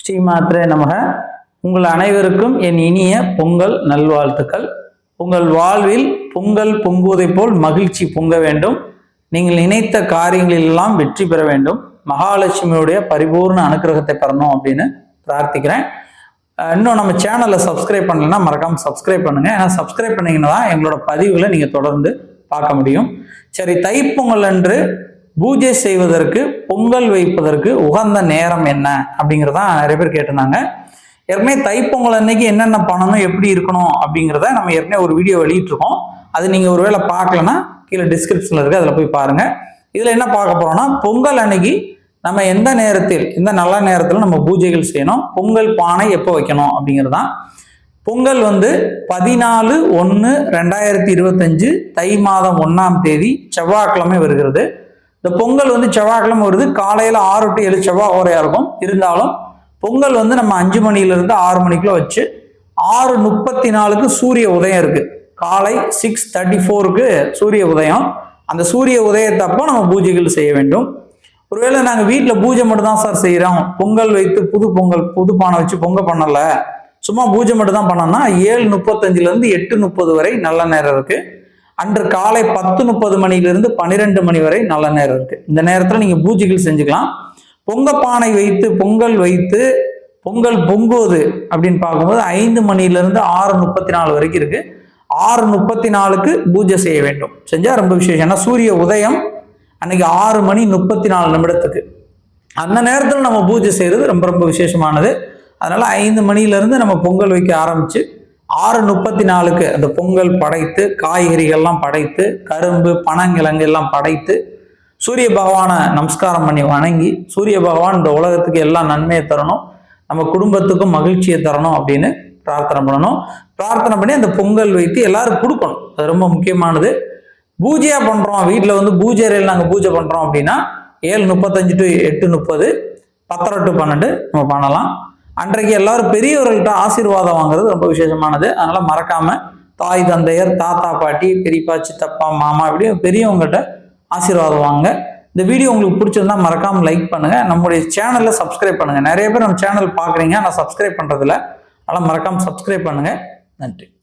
ஸ்ரீமாத்ரே நமக. உங்கள் அனைவருக்கும் என் இனிய பொங்கல் நல்வாழ்த்துக்கள். உங்கள் வாழ்வில் பொங்கல் பொங்குவதை போல் மகிழ்ச்சி பொங்க வேண்டும். நீங்கள் நினைத்த காரியங்களிலெல்லாம் வெற்றி பெற வேண்டும். மகாலட்சுமியுடைய பரிபூர்ண அனுக்கிரகத்தை பெறணும் அப்படின்னு பிரார்த்திக்கிறேன். இன்னும் நம்ம சேனலை சப்ஸ்கிரைப் பண்ணலன்னா மறக்காமல் சப்ஸ்கிரைப் பண்ணுங்க. ஏன்னா சப்ஸ்கிரைப் பண்ணீங்கன்னா எங்களோட பதிவுகளை நீங்கள் தொடர்ந்து பார்க்க முடியும். சரி தைப்பொங்கல் அன்று பூஜை செய்வதற்கு பொங்கல் வைப்பதற்கு உகந்த நேரம் என்ன? அப்படிங்கிறதான் நிறைய பேர் கேட்டிருந்தாங்க. ஏற்கனவே தைப்பொங்கல் அன்னைக்கு என்னென்ன பண்ணணும் எப்படி இருக்கணும் அப்படிங்கிறத நம்ம ஏற்கனவே ஒரு வீடியோ வெளியிட்டிருக்கோம். அது நீங்கள் ஒருவேளை பார்க்கலன்னா கீழே டிஸ்கிரிப்ஷனில் இருக்குது அதில் போய் பாருங்கள் இதில் என்ன பார்க்க போகிறோம்னா பொங்கல் அன்னைக்கு நம்ம எந்த நேரத்தில் எந்த நல்ல நேரத்தில் நம்ம பூஜைகள் செய்யணும் பொங்கல் பானை எப்போ வைக்கணும் அப்படிங்கிறது. தான் பொங்கல் வந்து பதினாலு ஒன்று ரெண்டாயிரத்தி இருபத்தஞ்சு தை மாதம் ஒன்றாம் தேதி செவ்வாய்க்கிழமை வருகிறது. இந்த பொங்கல் வந்து செவ்வாய்க்கிழமை வருது. காலையில் ஆறு டு ஏழு செவ்வாய் ஓரையாக இருக்கும். இருந்தாலும் பொங்கல் வந்து நம்ம அஞ்சு மணியிலிருந்து ஆறு மணிக்குள்ள வச்சு ஆறு முப்பத்தி நாலுக்கு சூரிய உதயம் இருக்குது காலை சிக்ஸ் தேர்ட்டி ஃபோருக்கு சூரிய உதயம். அந்த சூரிய உதயத்தப்போ நம்ம பூஜைகள் செய்ய வேண்டும். ஒருவேளை நாங்கள் வீட்டில் பூஜை மட்டும் தான் சார் செய்கிறோம் பொங்கல் வைத்து புது பொங்கல் புது பானை வச்சு பொங்கல் பண்ணலை. சும்மா பூஜை மட்டும் தான் பண்ணோம்னா ஏழு முப்பத்தஞ்சுலேருந்து எட்டு முப்பது வரை நல்ல நேரம் இருக்குது அன்று காலை பத்து முப்பது மணியிலிருந்து பன்னிரெண்டு மணி வரை நல்ல நேரம் இருக்கு. இந்த நேரத்தில் நீங்கள் பூஜைகள் செஞ்சுக்கலாம். பொங்க பானை வைத்து பொங்கல் வைத்து பொங்கல் பொங்குவது அப்படின்னு பார்க்கும்போது ஐந்து மணியிலிருந்து ஆறு முப்பத்தி நாலு வரைக்கும் இருக்கு. ஆறு முப்பத்தி நாலுக்கு பூஜை செய்ய வேண்டும். செஞ்சா ரொம்ப விசேஷம். ஏன்னா சூரிய உதயம் அன்னைக்கு ஆறு மணி முப்பத்தி நாலு நிமிடத்துக்கு. அந்த நேரத்தில் நம்ம பூஜை செய்கிறது ரொம்ப ரொம்ப விசேஷமானது. அதனால ஐந்து மணியிலிருந்து நம்ம பொங்கல் வைக்க ஆரம்பிச்சு ஆறு முப்பத்தி நாலுக்கு அந்த பொங்கல் படைத்து காய்கறிகள்லாம் படைத்து கரும்பு பனங்கிழங்கு எல்லாம் படைத்து சூரிய பகவானை நமஸ்காரம் பண்ணி வணங்கி சூரிய பகவான் இந்த உலகத்துக்கு எல்லாம் நன்மையை தரணும் நம்ம குடும்பத்துக்கும் மகிழ்ச்சியை தரணும் அப்படின்னு பிரார்த்தனை பண்ணணும். பிரார்த்தனை பண்ணி அந்த பொங்கல் வைத்து எல்லாரும் கொடுக்கணும். அது ரொம்ப முக்கியமானது. பூஜையாக பண்ணுறோம் வீட்டில் வந்து பூஜை அறையில் நாங்கள் பூஜை பண்ணுறோம் அப்படின்னா ஏழு முப்பத்தஞ்சு டு எட்டு முப்பது பத்தரை டு பன்னெண்டு நம்ம பண்ணலாம். அன்றைக்கு எல்லாரும் பெரியவர்கள்ட்ட ஆசீர்வாதம் வாங்குறது ரொம்ப விசேஷமானது. அதனால மறக்காம தாய் தந்தையர் தாத்தா பாட்டி பெரியப்பா சித்தப்பா மாமா இப்படி பெரியவங்ககிட்ட ஆசீர்வாதம் வாங்க. இந்த வீடியோ உங்களுக்கு பிடிச்சிருந்தா மறக்காம லைக் பண்ணுங்க. நம்முடைய சேனலை சப்ஸ்கிரைப் பண்ணுங்க. நிறைய பேர் நம்ம சேனல் பார்க்குறீங்க ஆனால் சப்ஸ்கிரைப் பண்றதில்ல. அதனால் மறக்காம சப்ஸ்கிரைப் பண்ணுங்க. நன்றி.